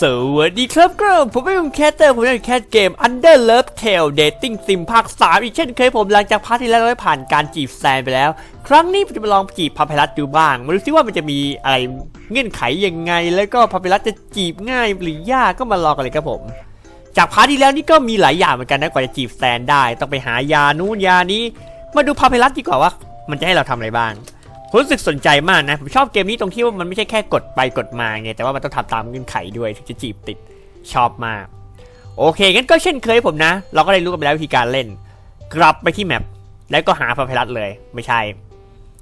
สวัสดีครับก็ผมเป็นแคสเตอร์ผมเป็นแคสเกม Under Love Tale Dating Sim ภาค3อีกเช่นเคยผมหลังจากพาร์ทที่แล้วเราได้ผ่านการจีบแซนไปแล้ว ครั้งนี้ผมจะมาลองจีบพาเพลัสดูบ้างมาดูซิว่ามันจะมีอะไรเงื่อนไขยังไง แล้วก็พาเพลัสจะจีบง่ายหรือยากก็มาลองกันเลยครับผม จากพาร์ทที่แล้วนี่ก็มีหลายอย่างเหมือนกันนะกว่าจะจีบแซนได้ ต้องไปหายานู้นยานี้ มาดูพาเพลัสดีกว่าว่า มันจะให้เราทำอะไรบ้าง รู้สึกสนใจมากนะ ผมชอบเกมนี้ตรงที่ว่ามันไม่ใช่แค่กดไปกดมาไงแต่ว่ามันต้องทำตามเงื่อนไขด้วยถึงจะจีบติดชอบมาก โอเคงั้นก็เช่นเคยผมนะ เราก็ได้รู้กันไปแล้ววิธีการเล่น กลับไปที่แมปแล้วก็หาพาไพรัสเลยไม่ใช่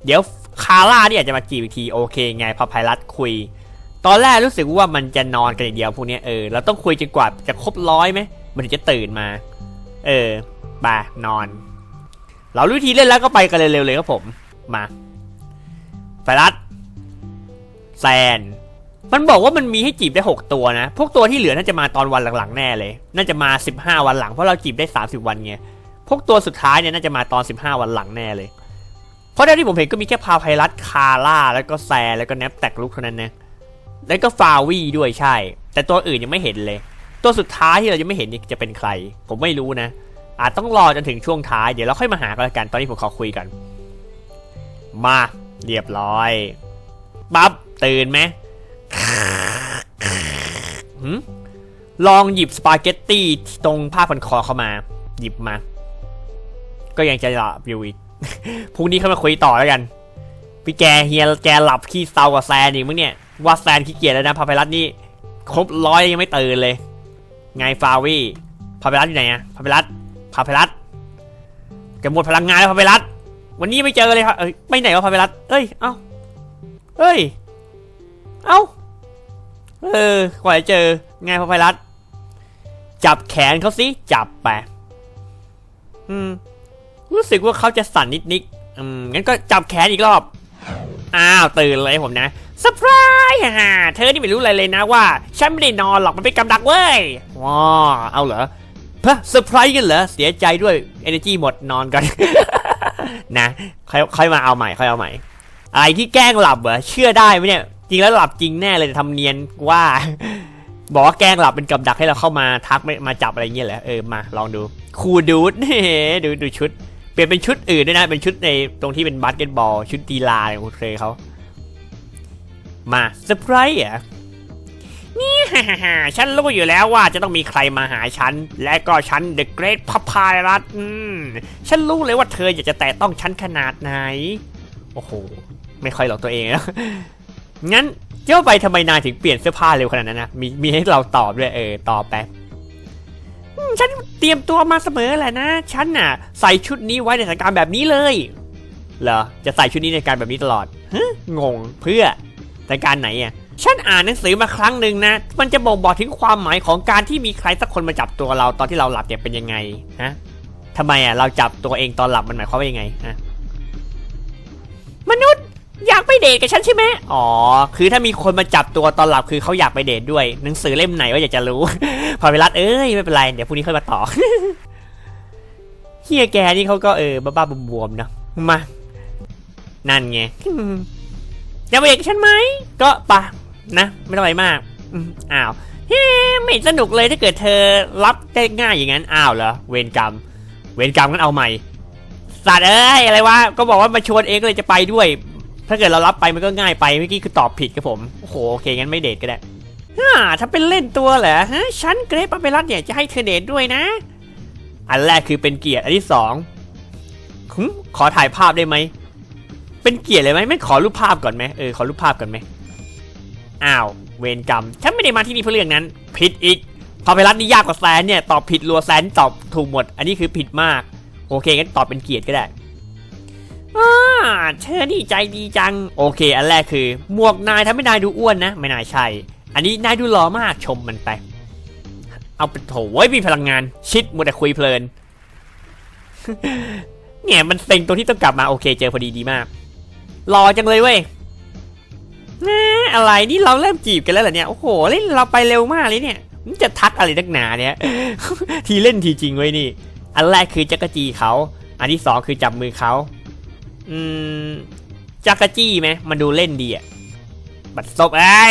เดี๋ยวคาร่าเนี่ยจะมาจีบอีกทีโอเคไงพาไพรัสคุย ตอนแรกรู้สึกว่ามันจะนอนกันอย่างเดียวพวกนี้เออเราต้องคุยจนกว่าจะครบร้อยไหมมันถึงจะตื่นมา เออไปนอน เรารู้วิธีเล่นแล้วก็ไปกันเร็วๆเลยครับผมมา ไฟรัสแซน มันบอกว่ามันมีให้จีบได้ 6 ตัวนะ พวกตัวที่เหลือน่าจะมาตอนวันหลังๆแน่เลย น่าจะมา 15 วันหลังเพราะเราจีบได้ 30 วันไง พวกตัวสุดท้ายเนี่ยน่าจะมาตอน 15 วันหลังแน่เลย เพราะเท่าที่ผมเห็นก็มีแค่พาไพรัสคาร่าแล้วก็แซนแล้วก็แนปแตกลุกเท่านั้นนะ แล้วก็ฟาวีด้วยใช่ แต่ตัวอื่นยังไม่เห็นเลย ตัวสุดท้ายที่เรายังไม่เห็นนี่จะเป็นใคร ผมไม่รู้นะ อาจต้องรอจนถึงช่วงท้าย เดี๋ยวเราค่อยมาหากันละกัน ตอนนี้ผมขอคุยกัน มา เรียบร้อยปั๊บตื่นไหมลองหยิบสปาเกตตี้ตรงผ้าพันคอเข้ามา หยิบมา ก็ยังจะหลับอยู่อีกพรุ่งนี้เข้ามาคุยต่อแล้วกัน พี่แกเฮียแกหลับขี้เศร้ากว่าแซนอีกมั้งเนี่ย ว่าแซนขี้เกียจแล้วนะพาไปรัตนี่ครบร้อยยังไม่ตื่นเลย ไงฟาวี่พาไปรัตอยู่ไหนอะพาไปรัตพาไปรัตแกหมดพลังงานแล้วพาไปรัต วันนี้ไม่เจอเลยครับเอ้ยไปไหนวะพาเวรัสเอ้ย เอ้าเอ้ย เอ้า เออกว่าจะเจอไงพาเวรัสจับแขนเขาสิ จับไป อืม รู้สึกว่าเขาจะสั่นนิดๆอืม งั้นก็จับแขนอีกรอบ อ้าว ตื่นเลยผมนะเซอร์ไพรส์ฮ่าเธอนี่ไม่รู้อะไรเลยนะว่า ฉันไม่ได้นอนหรอก มันเป็นกำดักเว้ยว้าเอาเหรอ พะเซอร์ไพรส์กันเหรอ เสียใจด้วย energy หมดนอนกัน นะค่อยค่อยมาเอาใหม่ค่อยเอาใหม่ อะไรที่แกล้งหลับเหรอเชื่อได้ไหมเนี่ย จริงแล้วหลับจริงแน่เลยแต่ทำเนียนว่า บอกว่าแกล้งหลับเป็นกับดักให้เราเข้ามาทักไม่มาจับอะไรเงี้ยเหรอเออมาลองดูคูดูดเฮ้ดูดูชุด เปลี่ยนเป็นชุดอื่นด้วยนะเป็นชุดในตรงที่เป็นบาสเกตบอล ชุดกีฬาของคุณเคเขามาเซอร์ไพรส์อะ นี่ฮ่าฮ่าฮ่าฉันรู้อยู่แล้วว่าจะต้องมีใครมาหาฉัน และก็ฉัน The Great p a p a r a t อืมฉันรู้เลยว่าเธออยากจะแตะต้องฉันขนาดไหน โอ้โห ไม่ค่อยหลอกตัวเองแล้วงั้นเจ้าไปทำไมนายถึงเปลี่ยนเสื้อผ้าเร็วขนาดนั้นนะ มีมีให้เราตอบด้วยเออตอบไปอืมฉันเตรียมตัวมาเสมอแหละนะ ฉันน่ะ ใส่ชุดนี้ไว้ในสถานการณ์แบบนี้เลย เหรอ จะใส่ชุดนี้ในการแบบนี้ตลอดฮงงเพื่อสถานการณ์ไหนอะ ฉันอ่านหนังสือมาครั้งหนึ่งนะ มันจะบ่งบอกถึงความหมายของการที่มีใครสักคนมาจับตัวเราตอนที่เราหลับเนี่ยเป็นยังไงฮะทำไมอะเราจับตัวเองตอนหลับมันหมายความว่ายังไงฮะมนุษย์อยากไปเดทกับฉันใช่ไหมอ๋อ คือถ้ามีคนมาจับตัวตอนหลับคือเขาอยากไปเดทด้วย หนังสือเล่มไหนว่าอยากจะรู้ พอเวลาเอ้ยไม่เป็นไร เดี๋ยวพรุ่งนี้ค่อยมาต่อเฮียแกนี่เขาก็เออบ้าๆบวมๆเนาะมา นั่นไงจะไปเด็กบฉันไหมก็ปะ นะไม่ต้องอะไรมากอ้าวเฮ้ไม่สนุกเลยถ้าเกิดเธอรับได้ง่ายอย่างนั้นอ้าวเหรอเวรกรรม เวรกรรมกันเอาใหม่สัตว์เอ้ยอะไรวะก็บอกว่ามาชวนเองก็เลยจะไปด้วย ถ้าเกิดเรารับไปมันก็ง่ายไปเมื่อกี้คือตอบผิดครับผมโอ้โหโอเคงั้นไม่เดทก็ได้ฮ่าถ้าเป็นเล่นตัวเหรอฮะฉันเกรฟปาเปรัสเนี่ยจะให้เธอเดทด้วยนะ อันแรกคือเป็นเกียรติอันที่สองหึขอถ่ายภาพได้ไหมเป็นเกียรติเลยไหมไม่ขอรูปภาพก่อนไหมเออขอรูปภาพก่อนไหม อ้าว เวรกรรม ฉันไม่ได้มาที่นี่เพื่อเรื่องนั้น ผิดอีกพอไปรัดนี่ยากกว่าแซนเนี่ย ตอบผิดรัวแซนตอบถูกหมด อันนี้คือผิดมาก โอเคงั้นตอบเป็นเกียรติก็ได้อ่าเธอนี่ใจดีจัง โอเค อันแรกคือ หมวกนายทำให้นายดูอ้วนนะ ไม่น่าใช่ อันนี้นายดูหล่อมากชมมันไป เอาไปโถไว้มีพลังงาน ชิดมัวแต่คุยเพลิน เนี่ยมันเซ็งตรงที่ต้องกลับมาโอเค เจอพอดีดีมากรอจังเลยเว้ย แม่อะไรนี่เราเริ่มจีบกันแล้วเหรอเนี่ย โอ้โหเล่นเราไปเร็วมากเลยเนี่ยมันจะทักอะไรนักหนาเนี่ย ทีเล่นทีจริงไว้ยนี่ อันแรกคือจักรจีเขา อันที่สองคือจับมือเขา อืมจักรจี้ไหมมันดูเล่นดีอะบัดซบไอ้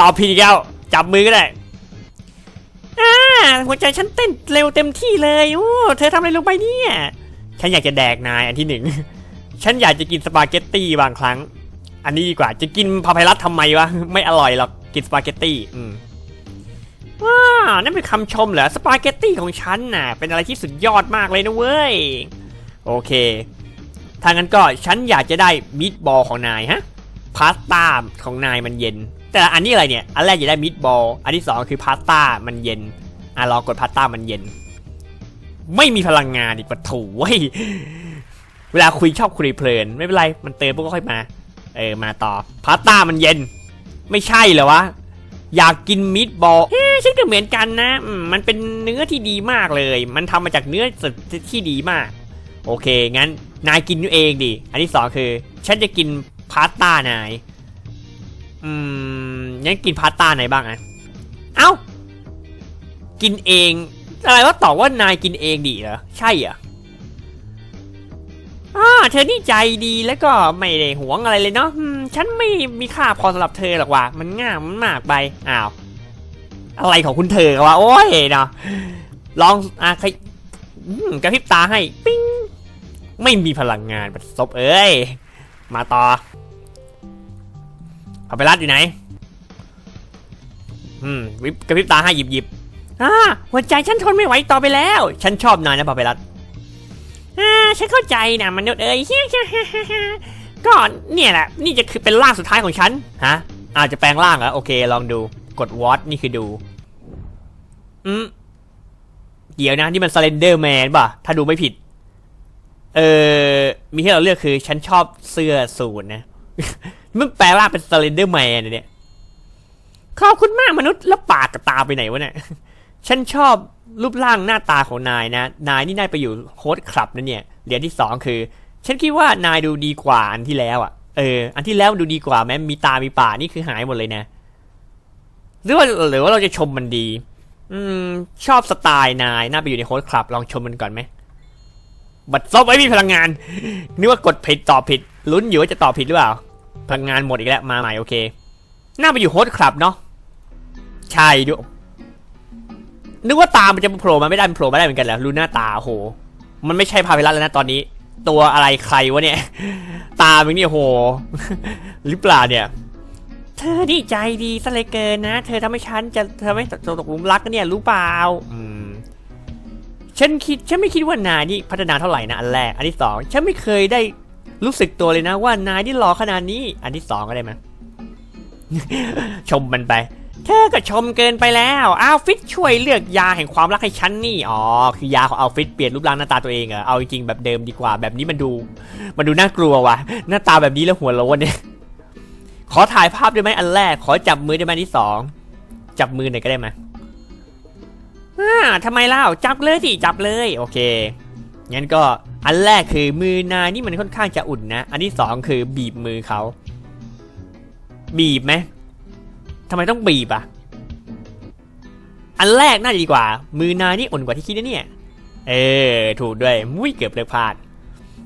ตอบผิดอีกแล้วจับมือก็ได้อ่าหัวใจฉันเต้นเร็วเต็มที่เลยโอ้เธอทำอะไรลงไปเนี่ย ฉันอยากจะแดกนายอันที่หนึ่ง ฉันอยากจะกินสปาเกตตี้บางครั้ง อันนี้ดีกว่าจะกินพาไพรัสทำไมวะ ไม่อร่อยหรอกกินสปาเกตตี้อืมว้าวนั่นเป็นคำชมเหรอสปาเกตตี้ของฉันน่ะ เป็นอะไรที่สุดยอดมากเลยนะเว้ย โอเคถ้างั้นก็ฉันอยากจะได้มิตบอลของนายฮะพาสต้าของนายมันเย็น แต่อันนี้อะไรเนี่ย อันแรกอยากได้มิตบอลอันที่สองคือพาสต้ามันเย็นอะลองกดพาสต้ามันเย็น ไม่มีพลังงานอีกปะถูเว้ยเวลาคุยชอบคุยเพลิน ไม่เป็นไร มันเติมปุ๊บก็ค่อยมา เออมาต่อพาสต้ามันเย็น ไม่ใช่เหรอวะ อยากกินมิตบอลเฮ้ฉันก็เหมือนกันนะมันเป็นเนื้อที่ดีมากเลย มันทำมาจากเนื้อสดที่ดีมาก โอเค งั้นนายกินเองดิ อันที่สองคือ ฉันจะกินพาสต้านาย อืมงั้นกินพาสต้านายบ้างอะเอ้า กินเอง อะไรว่าตอบว่านายกินเองดิเหรอ ใช่เหร อ่าเธอนี่ใจดีแล้วก็ไม่ได้หวงอะไรเลยเนาะอืมฉันไม่มีค่าพอสำหรับเธอหรอกว่ะมันง่ามมันมากไปอ้าวอะไรของคุณเธอวะโอ้ยเนาะลองอะใครอืมกระพริบตาให้ปิ้งไม่มีพลังงานประสบเอ้ยมาต่อเอาไปรัดอยู่ไหน อืมวิบกระพริบตาให้หยิบหยิบอ่าหัวใจฉันทนไม่ไหวต่อไปแล้ว ฉันชอบนายนะพาไปรัด อ่าฉันเข้าใจนะมนุษย์เอ้ย ก็เนี่ยแหละ นี่จะคือเป็นร่างสุดท้ายของฉัน ฮะ อาจจะแปลงร่างเหรอโอเค ลองดู กดวอตนี่คือดู อืม เดี๋ยวนะนี่มันสเลนเดอร์แมนป่ะ ถ้าดูไม่ผิด เออ มีให้เราเลือกคือ ฉันชอบเสื้อสูทนะ มันแปลว่างเป็นสเลนเดอร์แมนเนี่ย ขอบคุณมากมนุษย์แล้วปากกับตาไปไหนวะเนี่ย ฉันชอบ รูปร่างหน้าตาของนายนะ นายนี่ได้ไปอยู่โค้ดคลับนะเนี่ย เหรียญที่สองคือ ฉันคิดว่านายดูดีกว่าอันที่แล้วอะ เออ อันที่แล้วดูดีกว่าแม้มีตา มีปากนี่คือหายหมดเลยนะ หรือว่าหรือว่าเราจะชมมันดี อืม ชอบสไตล์นาย น่าไปอยู่ในโค้ดคลับ ลองชมมันก่อนไหม บัตรซบไม่มีพลังงาน นึกว่ากดผิดตอบผิด ลุ้นอยู่ว่าจะตอบผิดหรือเปล่า พลังงานหมดอีกแล้ว มาใหม่โอเค น่าไปอยู่โฮสต์คลับเนาะ ใช่ดู นึกว่าตา มันจะโผล่มาไม่ได้ มันโผล่มาได้เหมือนกันแหละรู้หน้าตาโห มันไม่ใช่พาเวลัสแล้วนะตอนนี้ ตัวอะไรใครวะเนี่ย ตามึงเนี่ยโห หรือเปล่าเนี่ย เธอนี่ใจดีซะเลยเกินนะ เธอทำให้ฉันจะทำให้ตกหลุมรักนเนี่ยรู้เปล่า อืม ฉันคิด ฉันไม่คิดว่านายนี่พัฒนาเท่าไหร่นะอันแรก อันที่สอง ฉันไม่เคยได้รู้สึกตัวเลยนะว่านายนี่หล่อขนาดนี้ อันที่สองก็ได้ไหมชมมันไป เธอก็ชมเกินไปแล้วอ้าวฟิตช่วยเลือกยาแห่งความรักให้ฉันนี่ อ๋อ คือยาของอัลฟิตเปลี่ยนรูปร่างหน้าตาตัวเองเหรอเอาจริงๆแบบเดิมดีกว่า แบบนี้มันดู มันดูน่ากลัวว่ะ หน้าตาแบบนี้แล้วหัวโล้นเนี่ย ขอถ่ายภาพได้ไหมอันแรก ขอจับมือได้ไหมอันที่สอง จับมือหน่อยก็ได้ไหมอ่าทำไมเล่า จับเลยสิ จับเลย โอเค งั้นก็ อันแรกคือมือนายนี่มันค่อนข้างจะอุ่นนะ อันที่สองคือบีบมือเขา บีบไหมำไมต้องบีบอะ อันแรกน่าจะดีกว่า มือนายนี่อุ่นกว่าที่คิดนะเนี่ย เออ ถูกด้วยมุ้ยเกือบเลือกพลาด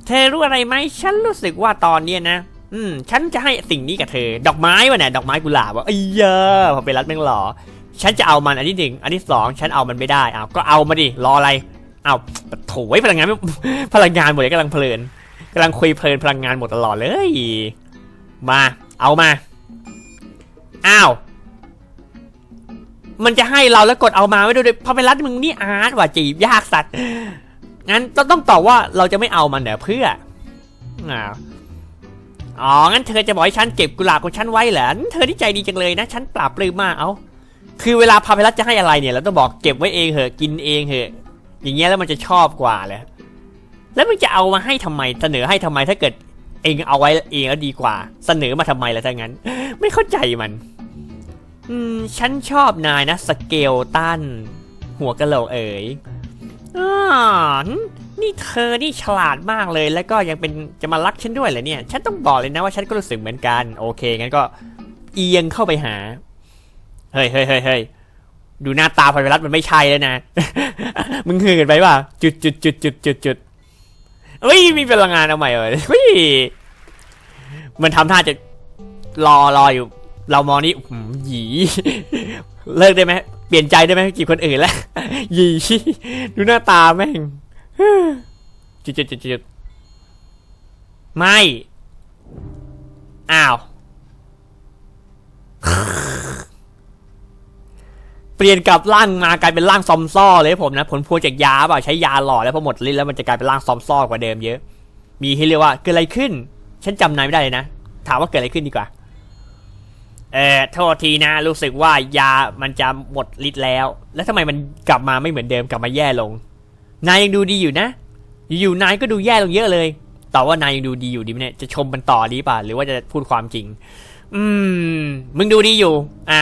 เธอรู้อะไรไหมฉันรู้สึกว่าตอนเนี้ยนะ อืม ฉันจะให้สิ่งนี้กับเธอ ดอกไม้วะเนี่ยดอกไม้กุหลาบวะเอ้ยเยอะพอไปรัดแม่งหล่อฉันจะเอามันอันที่หนึ่งอันที่สองฉันเอามันไม่ได้อ้าวก็เอามาดิรออะไรเอาโถ่ไอ้พลังงานไม่พลังงานหมดเลยกำลังเพลินกำลังคุยเพลินพลังงานหมดตลอดเลย มา เอามา อ้าว มันจะให้เราแล้วกดเอามาไม่ด้วยพอไปรัดมึงนี่อาร์ตว่ะจีบยากสัตว์งั้นต้องต้องตอบว่าเราจะไม่เอามันเดี๋ยวเพื่ออ้าวอ๋อ งั้นเธอจะบอกให้ฉันเก็บกุหลาบของฉันไว้เหรอ เธอที่ใจดีจังเลยนะ ฉันปราบปลื้มมาก เอา คือเวลาพาไปรัดจะให้อะไรเนี่ย เราต้องบอกเก็บไว้เองเหอะ กินเองเหอะ อย่างเงี้ยแล้วมันจะชอบกว่าเลยแล้วมึงจะเอามาให้ทำไม เสนอให้ทำไม ถ้าเกิดเองเอาไว้เองแล้วดีกว่า เสนอมาทำไมล่ะถ้างั้น ไม่เข้าใจมัน อืม ฉันชอบนายนะสเกลตัน หัวกะโหลกเอ๋ยอ่านี่เธอนี่ฉลาดมากเลย แล้วก็ยังเป็นจะมารักฉันด้วยเหรอเนี่ย ฉันต้องบอกเลยนะว่าฉันก็รู้สึกเหมือนกัน โอเค งั้นก็เอียงเข้าไปหา เฮ้ยเฮ้ยเฮ้ยเฮ้ยดูหน้าตาพาไวรัสมันไม่ใช่แล้วนะ มึงหื่นไปป่ะ จุดจุดจุดจุดจุดจุดเฮ้ย มีพลังงานเอาใหม่เลยเฮ้ย มันทำท่าจะรอรออยู่ เรามองนี่หือหยีเลิกได้ไหมเปลี่ยนใจได้ไหมจีบคนอื่นแล้วหยีดูหน้าตาแม่งจุดจุดจุดจุดไม่อ้าวเปลี่ยนกลับร่างมากลายเป็นร่างซอมซ่อเลยผมนะ ผลพวงจากยาเปล่าใช้ยาหล่อแล้วพอหมดฤทธิ์แล้วมันจะกลายเป็นร่างซอมซ่อกว่าเดิมเยอะ มีให้เรียกว่าเกิดอะไรขึ้น ฉันจำนายไม่ได้เลยนะ ถามว่าเกิดอะไรขึ้นดีกว่า เออโทษทีนะ รู้สึกว่ายามันจะหมดฤทธิ์แล้ว แล้วทำไมมันกลับมาไม่เหมือนเดิมกลับมาแย่ลง นายยังดูดีอยู่นะ อยู่ๆนายก็ดูแย่ลงเยอะเลย แต่ว่านายยังดูดีอยู่ดีไหมเนี่ย จะชมมันต่อดีป่ะ หรือว่าจะพูดความจริง อืม มึงดูดีอยู่ อะ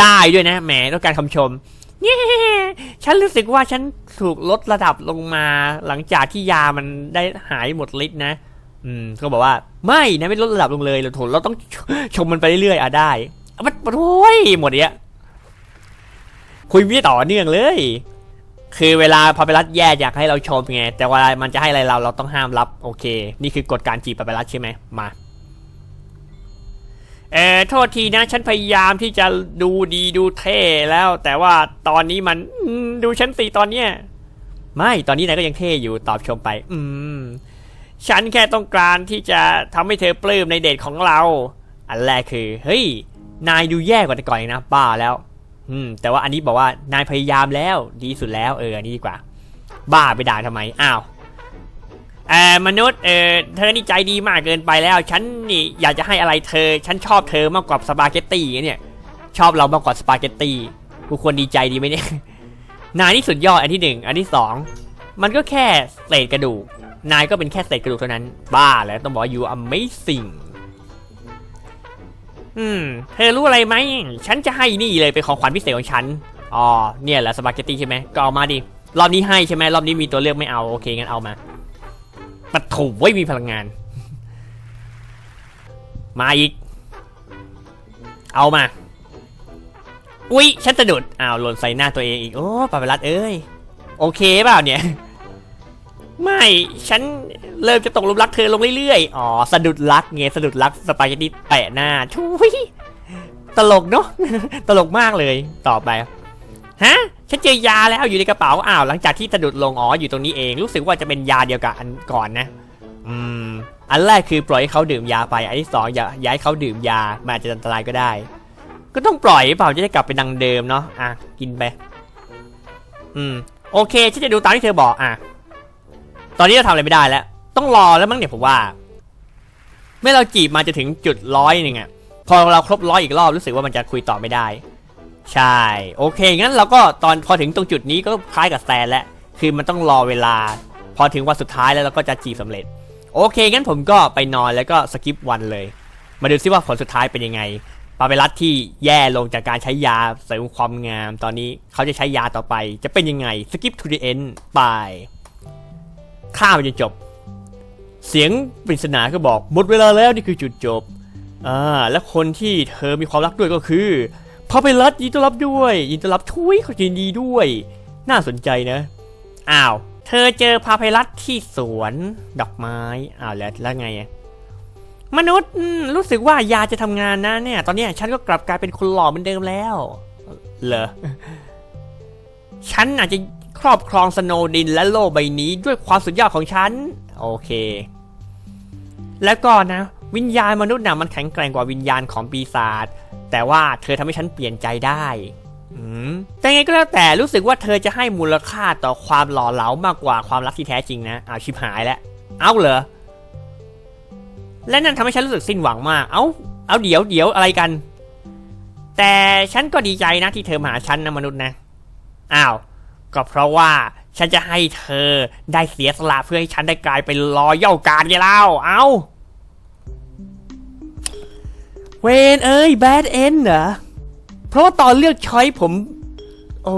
ได้ด้วยนะ แหมต้องการคำชมเนี่ยฉันรู้สึกว่าฉันถูกลดระดับลงมา หลังจากที่ยามันได้หายหมดฤทธิ์นะ อืมก็บอกว่าไม่นะไม่ลดระดับลงเลยเราถนเราต้องชมมันไปเรื่อยๆอะได้มันโอ้ยหมดเนี้ยคุยไม่ต่อเนื่องเลย คือเวลาพอไปรัดแย่อยากให้เราชมไง แต่เวลามันจะให้อะไรเราเราต้องห้ามรับ โอเค นี่คือกฎการจีบไปรัดใช่ไหมมาเออโทษทีนะฉันพยายามที่จะดูดีดูเท่แล้ว แต่ว่าตอนนี้มันดูฉันสิตอนเนี้ยไม่ตอนนี้นายก็ยังเท่อยู่ตอบชมไป อืม ฉันแค่ต้องการที่จะทำให้เธอปลื้มในเดทของเรา อันแรกคือ เฮ้ย นายดูแย่กว่าแต่ก่อนอีกนะบ้าแล้ว อืม แต่ว่าอันนี้บอกว่านายพยายามแล้ว ดีสุดแล้วเอออันนี้ดีกว่า บ้าไปด่าทำไม อ้าวเออมนุษย์เออเธอนี่ใจดีมากเกินไปแล้ว ฉันนี่อยากจะให้อะไรเธอ ฉันชอบเธอมากกว่าสปาเกตตี้เนี่ย ชอบเรามากกว่าสปาเกตตี้กูควรดีใจดีไหมเนี่ยนายนี่สุดยอดอันที่หนึ่งอันที่สองมันก็แค่เศษกระดูก นายก็เป็นแค่เศษกระดูกเท่านั้น บ้าแล้วต้องบอกว่า you amazing อืม เธอรู้อะไรไหม ฉันจะให้นี่เลยเป็นของขวัญพิเศษของฉัน อ๋อ เนี่ยแหละสปาเกตตี้ใช่ไหม ก็เอามาดิ รอบนี้ให้ใช่ไหมรอบนี้มีตัวเลือกไม่เอา โอเคงั้นเอามาปัดถูไว้มีพลังงาน มาอีก เอามา อุ๊ย ฉันสะดุด อ้าวหล่นใส่หน้าตัวเองอีก โอ้ปาเปรัดเอ้ย โอเคเปล่าเนี่ย ไม่ฉันเริ่มจะตกหลุมรักเธอลงเรื่อยๆ อ๋อสะดุดรักไงสะดุดรักสปาเกตตี้แปะหน้าทุยตลกเนาะตลกมากเลยต่อไปฮะฉันเจอยาแล้วอยู่ในกระเป๋าอ้าวหลังจากที่สะดุดลงอ๋ออยู่ตรงนี้เองรู้สึกว่าจะเป็นยาเดียวกับอันก่อนนะอืมอันแรกคือปล่อยให้เขาดื่มยาไปอันที่สองอย่าย่าให้เขาดื่มยามันอาจจะอันตรายก็ได้ ก็ต้องปล่อยเปล่าจะได้กลับไปดังเดิมเนาะอะกินไปอืมโอเคฉันจะดูตามที่เธอบอกอะ ตอนนี้เราทำอะไรไม่ได้แล้ว ต้องรอแล้วมั้งเนี่ยผมว่า เมื่อเราจีบมาจะถึงจุดร้อยหนึ่งอะพอเราครบร้อยอีกรอบรู้สึกว่ามันจะคุยต่อไม่ได้ ใช่ โอเค งั้นเราก็ตอนพอถึงตรงจุดนี้ก็คล้ายกับแซนแล้วคือมันต้องรอเวลา พอถึงวันสุดท้ายแล้วเราก็จะจีบสำเร็จ โอเค งั้นผมก็ไปนอนแล้วก็สกิปวันเลย มาดูซิว่าผลสุดท้ายเป็นยังไงปาเปรัตที่แย่ลงจากการใช้ยาเสริมความงาม ตอนนี้เขาจะใช้ยาต่อไป จะเป็นยังไงสกิป to the end ไป ข้ามไปจนจบ เสียงปริศนาก็บอกหมดเวลาแล้วนี่คือจุดจบอ่าและคนที่เธอมีความรักด้วยก็คือพาเปรัตยินต้อนรับด้วย ยินต้อนรับทุยเขายินดีด้วย น่าสนใจนะอ้าวเธอเจอพาเปรัตที่สวนดอกไม้อ้าวแล้วแล้วไงอะมนุษย์รู้สึกว่ายาจะทำงานนะเนี่ย ตอนนี้ฉันก็กลับกลายเป็นคนหล่อเหมือนเดิมแล้ว เหรอ ฉันอาจจะ ครอบครองสโนว์ดินและโลกใบนี้ด้วยความสุดยอดของฉัน โอเค แล้วก็นะ วิญญาณมนุษย์น่ะมันแข็งแกร่งกว่าวิญญาณของปีศาจแต่ว่าเธอทำให้ฉันเปลี่ยนใจได้แต่ไงก็แล้วแต่รู้สึกว่าเธอจะให้มูลค่าต่อความหล่อเหลามากกว่าความรักที่แท้จริงนะเอาชิบหายแล้ว เอาเหรอ และนั่นทำให้ฉันรู้สึกสิ้นหวังมาก เอาเอาเดี๋ยวเดี๋ยวอะไรกัน แต่ฉันก็ดีใจนะที่เธอมาหาฉันนะมนุษย์นะ อ้าว ก็เพราะว่าฉันจะให้เธอได้เสียสละเพื่อให้ฉันได้กลายเป็นรอยเย่าการไงเล่า เอาเวนเอ้ยแบดเอนเหรอ เพราะว่าตอนเลือกช้อยผม โอ้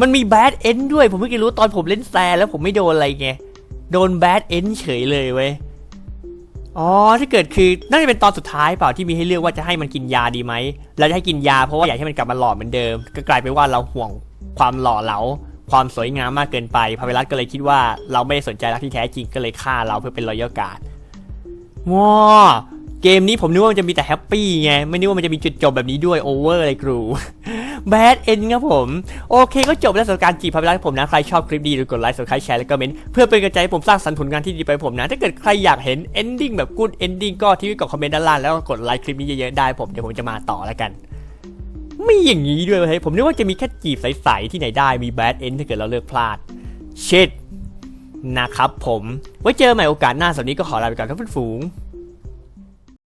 มันมีแบดเอนด้วย ผมเพิ่งจะรู้ตอนผมเล่นแซนแล้วผมไม่โดนอะไรไง โดนแบดเอนเฉยเลยเว้ย อ๋อถ้าเกิดคือน่าจะเป็นตอนสุดท้ายเปล่าที่มีให้เลือกว่าจะให้มันกินยาดีไหมเราจะให้กินยาเพราะว่าอยากให้มันกลับมาหล่อเหมือนเดิม ก็กลายเป็นว่าเราห่วงความหล่อเหลาความสวยงามมากเกินไปพาเวรัสก็เลยคิดว่าเราไม่ได้สนใจรักที่แท้จริงก็เลยฆ่าเราเพื่อเป็นรอยการ์ดว้าเกมนี้ผมนึกว่ามันจะมีแต่แฮปปี้ไงไม่นึกว่ามันจะมีจุดจบแบบนี้ด้วยโอเวอร์เลยครู แบดเอ็นครับผม โอเคก็จบแล้วสำหรับการจีบพาไปแล้วผมนะ ใครชอบคลิปดีหรือกดไลค์ s ด b แชร์แล้วก็เมนต์เพื่อเป็นกำลังใจให้ผมสร้างสรรค์ผลงานที่ดีไปผมนะ ถ้าเกิดใครอยากเห็น ending แบบ good ending ก็ที่กดคอมเมนต์ด้านล่างแล้วก็กดไลค์คลิปนี้เยอะๆได้ผมเดี๋ยวผมจะมาต่อแล้วกันไม่อย่างนี้ด้วยเฮ้ยผมนึกว่าจะมีแค่จีบใสๆที่ไหนได้มีแบดเอนถ้าเกิดเราเลิกพลาดเช็ดนะครับผม ไว้เจอใหม่โอกาสหน้าสำหรับนี้ก็ขอลาไปก่อนครับเพื่อนฝูง